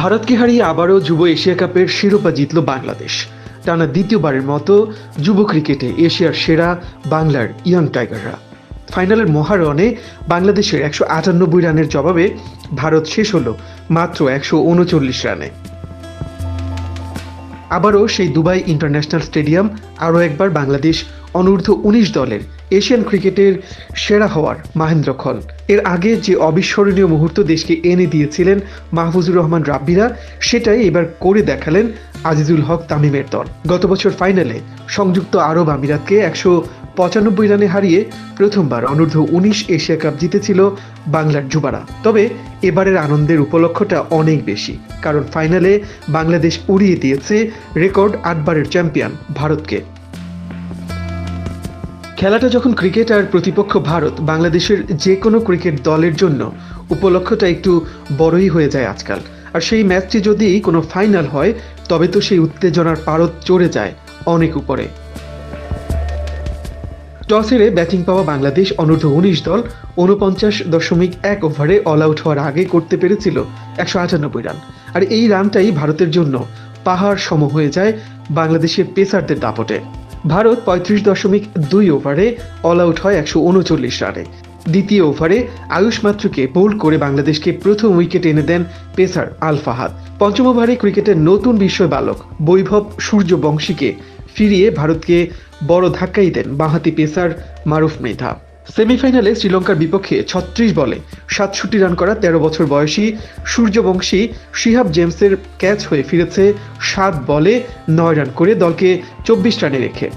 ভারতকে হারিয়ে আবারও যুব এশিয়া কাপের শিরোপা জিতল বাংলাদেশ? টানা দ্বিতীয়বারের মতো যুব ক্রিকেটে এশিয়ার সেরা বাংলার ইয়াং টাইগাররা। ফাইনালের মহারণে বাংলাদেশের একশো আটানব্বই রানের জবাবে ভারত শেষ হলো মাত্র একশো উনচল্লিশ রানে। আবারও সেই দুবাই ইন্টারন্যাশনাল স্টেডিয়াম আরও একবার বাংলাদেশ অনূর্ধ্ব উনিশ দলের এশিয়ান ক্রিকেটের সেরা হওয়ার মাহেন্দ্র খল। এর আগে যে অবিস্মরণীয় মুহূর্ত দেশকে এনে দিয়েছিলেন মাহফুজুর রহমান রাব্বিরা, সেটাই এবার করে দেখালেন আজিজুল হক তামিমের দল। গত বছর ফাইনালে সংযুক্ত আরব আমিরাতকে একশো পঁচানব্বই রানে হারিয়ে প্রথমবার অনূর্ধ্ব উনিশ এশিয়া কাপ জিতেছিল বাংলার যুবারা। তবে এবারের আনন্দের উপলক্ষটা অনেক বেশি, কারণ ফাইনালে বাংলাদেশ উড়িয়ে দিয়েছে রেকর্ড আটবারের চ্যাম্পিয়ন ভারতকে। খেলাটা যখন ক্রিকেট আর প্রতিপক্ষ ভারত বাংলাদেশের যে কোনো ক্রিকেট দলের জন্য উপলক্ষটা একটু বড়ই হয়ে যায় আজকাল। আর সেই ম্যাচটি যদি কোনো ফাইনাল হয়, তবে তো সেই উত্তেজনার পারদ চড়ে যায় অনেক উপরে। টস হেরে ব্যাটিং পাওয়া বাংলাদেশ অনূর্ধ্ব উনিশ দল উনপঞ্চাশ দশমিক এক ওভারে অল আউট হওয়ার আগে করতে পেরেছিল একশো আটানব্বই রান। আর এই রানটাই ভারতের জন্য পাহাড় সম হয়ে যায় বাংলাদেশের পেসারদের দাপটে। ভারত পঁয়ত্রিশ দশমিক দুই ওভারে অল আউট হয় একশো উনচল্লিশ রানে। দ্বিতীয় ওভারে আয়ুষ মাত্রকে বোল্ড করে বাংলাদেশকে প্রথম উইকেট এনে দেন পেসার আলফাহাদ পঞ্চম ওভারে ক্রিকেটের নতুন বিস্ময় বালক বৈভব সূর্যবংশীকে ফিরিয়ে ভারতকে বড় ধাক্কাই দেন বাঁহাতি পেসার মারুফ মেধা। সেমিফাইনালে শ্রীলঙ্কার বিপক্ষে ছত্রিশ বলে সাতষট্টি রান করা তেরো বছর বয়সী সূর্যবংশী শিহাব জেমসের ক্যাচ হয়ে ফিরেছে সাত বলে নয় রান করে দলকে চব্বিশ রানে রেখে।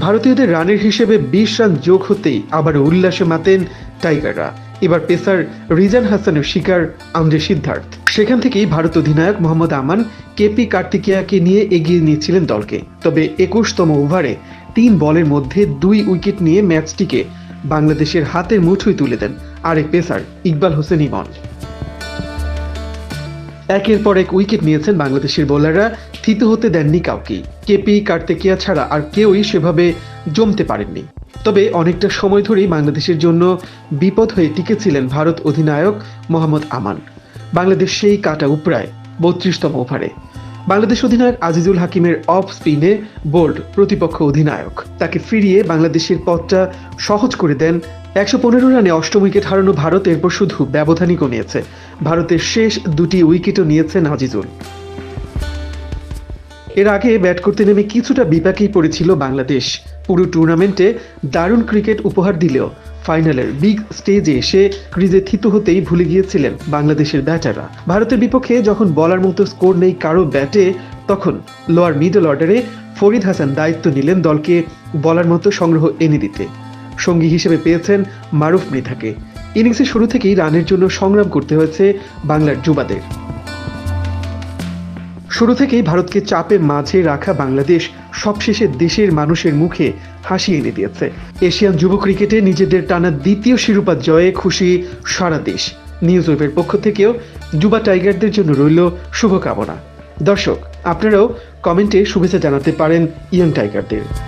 ভারতীয়দের রানের হিসেবে বিশ রান যোগ হতেই আবার উল্লাসে মাতেন টাইগাররা। এবার পেসার রিজান হাসানের শিকার আন্দ্রে সিদ্ধার্থ। সেখান থেকেই ভারত অধিনায়ক মোহাম্মদ আমান কেপি কার্তিকিয়াকে নিয়ে এগিয়ে নিয়েছিলেন দলকে। তবে একুশতম ওভারে তিন বলের মধ্যে দুই উইকেট নিয়ে ম্যাচটিকে বাংলাদেশের হাতের মুঠোয় তুলে দেন আরেক পেসার ইকবাল হোসেন ইমন। একের পর এক উইকেট নিয়েছেন বাংলাদেশের বোলাররা, থিত হতে দেননি কাউকেই। কেপি, কার্তেকিয়া ছাড়া আর কেউই সেভাবে জমতে পারেননি। তবে অনেকটা সময় ধরেই বাংলাদেশের জন্য বিপদ হয়ে টিকেছিলেন ভারত অধিনায়ক মোহাম্মদ আমান। বাংলাদেশ সেই কাটা উপরায় বত্রিশতম ওভারে। বাংলাদেশ অধিনায়ক আজিজুল হাকিমের অফ স্পিনে বোল্ড প্রতিপক্ষ অধিনায়ক। তাকে ফিরিয়ে বাংলাদেশের পথটা সহজ করে দেন একশো পনেরো রানে অষ্টম উইকেট হারানো ভারত, এরপর শুধু ব্যবধানই কমিয়েছে। ভারতের শেষ দুটি উইকেটও নিয়েছেন আজিজুল। এর আগে ব্যাট করতে নেমে কিছুটা বিপাকেই পড়েছিল বাংলাদেশ। পুরো টুর্নামেন্টে দারুণ ক্রিকেট উপহার দিলেও ফাইনালের বিগ স্টেজে এসে ক্রিজে থিত হতেই ভুলে গিয়েছিলেন বাংলাদেশের ব্যাটাররা। ভারতের বিপক্ষে যখন বলার মতো স্কোর নেই কারও ব্যাটে, তখন লোয়ার মিডল অর্ডারে ফরিদ হাসান দায়িত্ব নিলেন দলকে বলার মতো সংগ্রহ এনে দিতে। সঙ্গী হিসেবে পেয়েছেন মারুফ মৃধাকে। ইনিংসের শুরু থেকেই রানের জন্য সংগ্রাম করতে হয়েছে বাংলার যুবাদের। শুরু থেকেই ভারতকে চাপের মাঝে রাখা বাংলাদেশ সবশেষে দেশের মানুষের মুখে হাসি এনে দিয়েছে। এশিয়ান যুব ক্রিকেটে নিজেদের টানা দ্বিতীয় শিরোপা জয়ে খুশি সারা দেশ। নিউজ ওয়েবের পক্ষ থেকেও যুবা টাইগারদের জন্য রইল শুভকামনা। দর্শক, আপনারাও কমেন্টে শুভেচ্ছা জানাতে পারেন ইয়ং টাইগারদের।